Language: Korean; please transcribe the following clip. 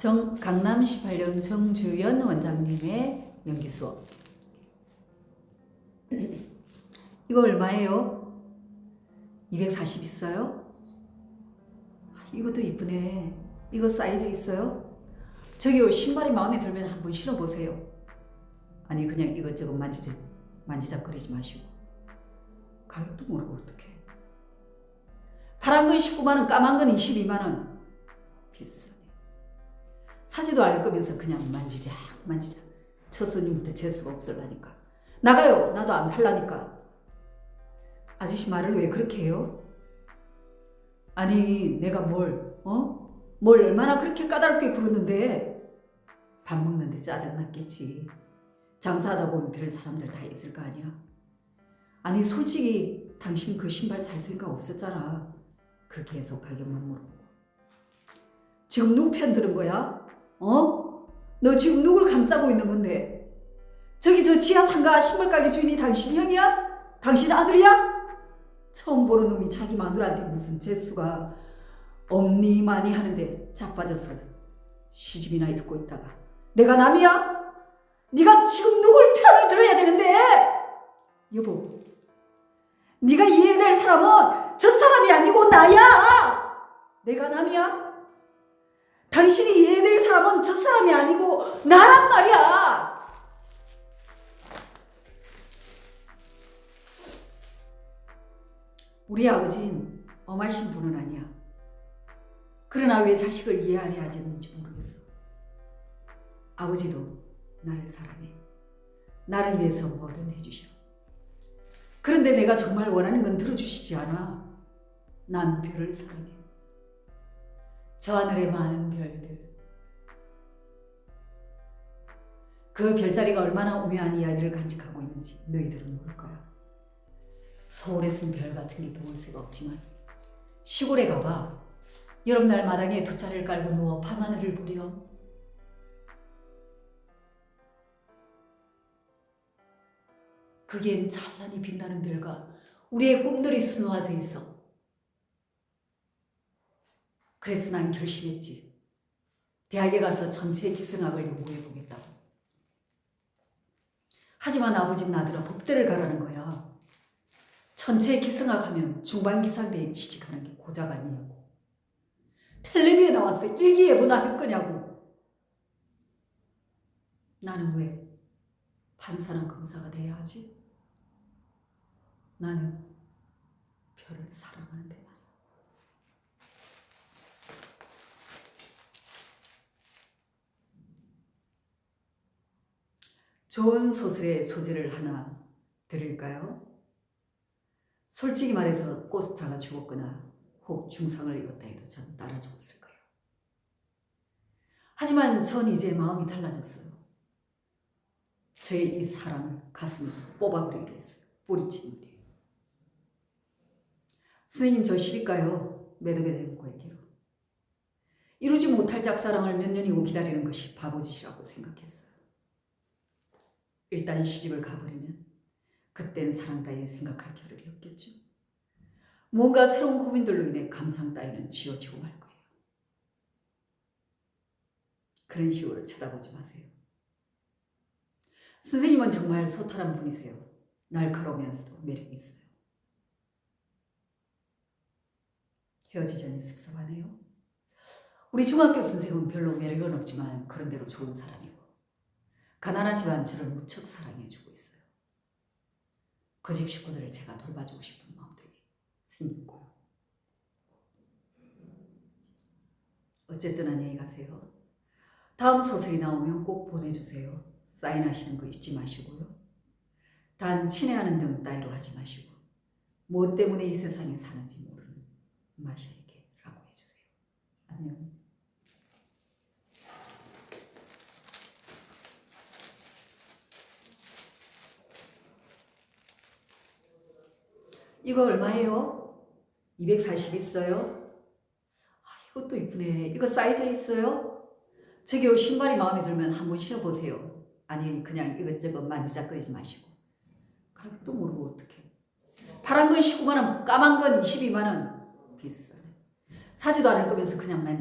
정, 강남 18년 정주연 원장님의 연기 수업. 이거 얼마예요? 240 있어요? 아, 이것도 이쁘네. 이거 사이즈 있어요? 저기요, 신발이 마음에 들면 한번 신어보세요. 아니, 그냥 이것저것 만지작, 만지작거리지 마시고. 가격도 모르고 어떡해. 파란 건 19만 원, 까만 건 22만 원. 사지도 않을 거면서 그냥 만지작, 만지작. 첫 손님부터 재수가 없을라니까. 나가요. 나도 안 팔라니까. 아저씨 말을 왜 그렇게 해요? 아니, 내가 뭘, 어? 뭘 얼마나 그렇게 까다롭게 굴었는데? 밥 먹는데 짜증났겠지. 장사하다 보면 별 사람들 다 있을 거 아니야. 아니, 솔직히 당신 그 신발 살 생각 없었잖아. 그 계속 가격만 물어보고. 지금 누구 편 드는 거야? 어? 너 지금 누굴 감싸고 있는 건데? 저기 저 지하 상가 신발 가게 주인이 당신 형이야? 당신 아들이야? 처음 보는 놈이 자기 마누라한테 무슨 재수가 없니 많이 하는데 자빠져서 시집이나 입고 있다가 내가 남이야? 네가 지금 누굴 편을 들어야 되는데? 여보, 네가 이해해야 될 사람은 저 사람이 아니고 나야. 내가 남이야? 당신이 될 사람은 저 사람이 아니고 나란 말이야. 우리 아버지는 엄하신 분은 아니야. 그러나 왜 자식을 이해하려 하지 않는지 모르겠어. 아버지도 나를 사랑해. 나를 위해서 뭐든 해주셔. 그런데 내가 정말 원하는 건 들어주시지 않아. 난 별을 사랑해. 저 하늘의 많은 별들. 그 별자리가 얼마나 오묘한 이야기를 간직하고 있는지 너희들은 모를 거야. 서울에선 별 같은 게볼 새가 없지만 시골에 가봐. 여름날 마당에 돗자리를 깔고 누워 밤하늘을 보렴. 그기엔 찬란히 빛나는 별과 우리의 꿈들이 수놓아져 있어. 그래서 난 결심했지. 대학에 가서 전체 기생학을 연구해 보겠다고. 하지만 아버지는 아들아 법대를 가라는 거야. 전체 기생학 하면 중반 기상대에 취직하는 게 고작 아니냐고. 텔레비에 나와서 일기예보나 할 거냐고. 나는 왜 판사나 검사가 돼야 하지? 나는 별을 사랑하는데 말이야. 좋은 소설의 소재를 하나 드릴까요? 솔직히 말해서 꽃자가 죽었거나 혹 중상을 입었다 해도 전 따라 죽었을 거예요. 하지만 전 이제 마음이 달라졌어요. 저의 이 사랑을 가슴에서 뽑아버리기로 했어요. 뿌리치는 일이에요. 선생님 저 시집가요. 매듭에 된 거에게로. 이루지 못할 짝사랑을 몇 년이고 기다리는 것이 바보짓이라고 생각했어요. 일단 시집을 가버리면 그땐 사랑 따위 생각할 겨를이 없겠죠. 뭔가 새로운 고민들로 인해 감상 따위는 지워지고 말 거예요. 그런 식으로 쳐다보지 마세요. 선생님은 정말 소탈한 분이세요. 날카로우면서도 매력 있어요. 헤어지자니 섭섭하네요. 우리 중학교 선생은 별로 매력은 없지만 그런대로 좋은 사람이고 가난하지만 저를 무척 사랑해주고 있어요. 그 집 식구들을 제가 돌봐주고 싶은 마음도 생겼고요. 어쨌든 안녕히 가세요. 다음 소설이 나오면 꼭 보내주세요. 사인하시는 거 잊지 마시고요. 단 친애하는 등 따위로 하지 마시고 뭐 때문에 이 세상에 사는지 모르는 마셔에게 라고 해주세요. 안녕. 이거 얼마예요? 240 있어요? 아, 이것도 이쁘네. 이거 사이즈 있어요? 저기요, 신발이 마음에 들면 한번 신어보세요. 아니, 그냥 이것저것 만지작거리지 마시고. 가격도 모르고 어떡해. 파란 건 19만 원, 까만 건 22만 원. 비싸네. 사지도 않을 거면서 그냥 만